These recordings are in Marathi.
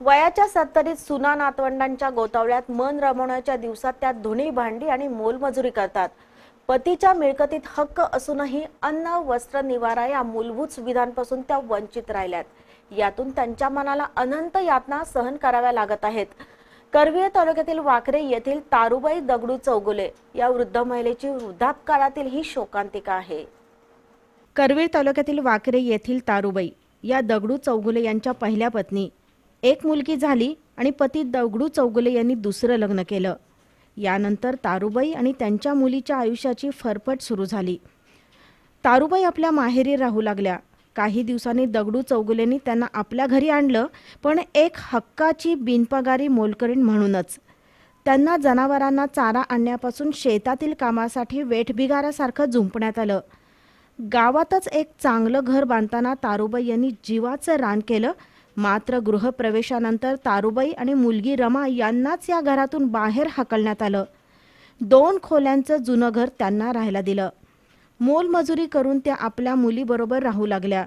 वयाच्या सत्तरीत सुना नातवंडांच्या गोतावळ्यात मन रमवण्याच्या दिवसात त्या धुणी भांडी आणि मोलमजुरी करतात. पतीच्या मिळकतीत हक्क असूनही अन्न वस्त्र निवारा या मूलभूत सुविधांपासून त्या वंचित राहिल्यात. यातून त्यांच्या मनाला अनंत यातना सहन कराव्या लागत आहेत. करवीर तालुक्यातील वाकरे येथील तारुबाई दगडू चौगुले या वृद्ध महिलेची वृद्धापकाळातील ही शोकांतिका आहे. करवीर तालुक्यातील वाकरे येथील तारुबाई या दगडू चौगुले यांच्या पहिल्या पत्नी एक मुलगी झाली आणि पती दगडू चौगुले यांनी दुसरं लग्न केलं. यानंतर तारुबाई आणि त्यांच्या मुलीच्या आयुष्याची फरफट सुरू झाली. तारुबाई आपल्या माहेरी राहू लागल्या. काही दिवसांनी दगडू चौगुलेंनी त्यांना आपल्या घरी आणलं पण एक हक्काची बिनपगारी मोलकरीण म्हणूनच. त्यांना जनावरांना चारा आणण्यापासून शेतातील कामासाठी वेठबिगारासारखं झुंपण्यात आलं. गावातच एक चांगलं घर बांधताना तारुबाई यांनी जीवाचं रान केलं मात्र गृहप्रवेशानंतर तारुबाई आणि मुलगी रमा यांनाच या घरातून बाहेर हाकलण्यात आलं. दोन खोल्यांचं जुनं घर त्यांना राहायला दिलं. मोलमजुरी करून त्या आपल्या मुलीबरोबर राहू लागल्या.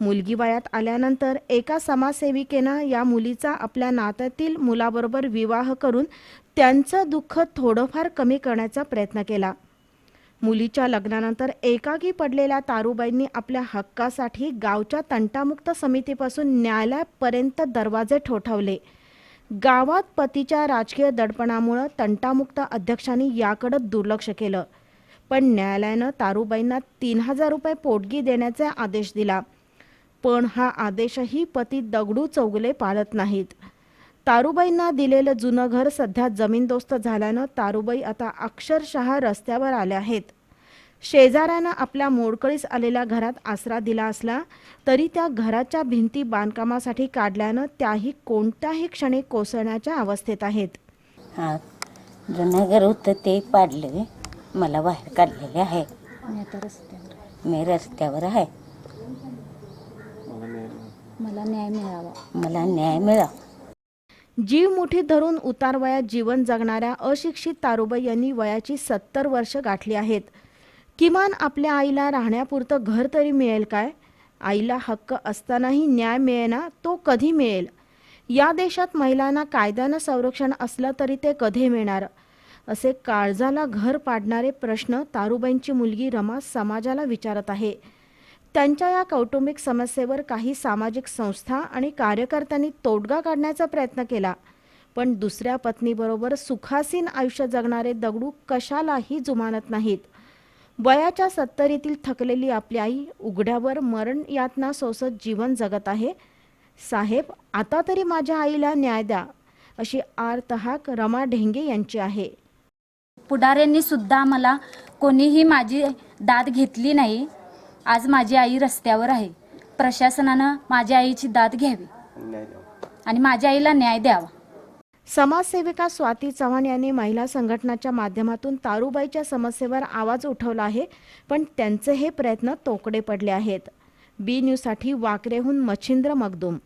मुलगी वयात आल्यानंतर एका समाजसेविकेनं या मुलीचा आपल्या नात्यातील मुलाबरोबर विवाह करून त्यांचं दुःख थोडंफार कमी करण्याचा प्रयत्न केला. मुलीच्या लग्नानंतर एकाकी पडलेल्या तारुबाईंनी आपल्या हक्कासाठी गावच्या तंटामुक्त समितीपासून न्यायालयापर्यंत दरवाजे ठोठावले. गावात पतीच्या राजकीय दडपणामुळं तंटामुक्त अध्यक्षांनी याकडे दुर्लक्ष केलं. पण न्यायालयानं तारुबाईंना तीन हजार रुपये पोटगी देण्याचा आदेश दिला. पण हा आदेशही पती दगडू चौगुले पाळत नाहीत. तारुबाईंना दिलेलं जुनं घर सध्या जमीनदोस्त झाल्यानं तारुबाई आता अक्षरशः रस्त्यावर आल्या आहेत. शेजाऱ्यानं आपल्या मोडकळीस आलेल्या घरात आसरा दिला असला तरी त्या घराच्या भिंती बांधकामासाठी काढल्यानं त्याही कोणत्याही क्षणी कोसळण्याच्या अवस्थेत आहेत. हां जुनं घर होतं ते पाडले मला बाहेर काढलेले आहे. मी आता रस्त्यावर. मी रस्त्यावर आहे. मला न्याय मिळावा. मला न्याय मिळा जीव मुठीत धरून उतार वयात जीवन जगणाऱ्या अशिक्षित तारुबाई यांनी वयाची सत्तर वर्ष गाठली आहेत. किमान आपल्या आईला राहण्यापुरतं घर तरी मिळेल काय? आईला हक्क असतानाही न्याय मिळेना तो कधी मिळेल? या देशात महिलांना कायद्यानं संरक्षण असलं तरी ते कधी मिळणार? असे काळजाला घर पाडणारे प्रश्न तारुबाईंची मुलगी रमा समाजाला विचारत आहे. त्यांच्या या कौटुंबिक समस्येवर काही सामाजिक संस्था आणि कार्यकर्त्यांनी तोडगा काढण्याचा प्रयत्न केला. पण दुसऱ्या पत्नीबरोबर सुखासीन आयुष्य जगणारे दगडू कशालाही जुमानत नाहीत. वयाच्या सत्तरीतील थकलेली आपली आई उघड्यावर मरण यातना सोसत जीवन जगत आहे. साहेब आता तरी माझ्या आईला न्याय द्या अशी आर्तहाक रमा ढेंगे यांची आहे. पुढाऱ्यांनी सुद्धा मला कोणीही माझी दाद घेतली नाही. आज माझी आई रस्त्यावर आहे. प्रशासनानं माझ्या आईची दाद घ्यावी आणि माझ्या आईला न्याय द्यावा. समाजसेविका स्वाती चव्हाण यांनी महिला संघटनाच्या माध्यमातून तारुबाईच्या समस्येवर आवाज उठवला आहे पण त्यांचे हे प्रयत्न तोकडे पडले आहेत. बी न्यूजसाठी वाकरेहून मच्छिंद्र मगदूम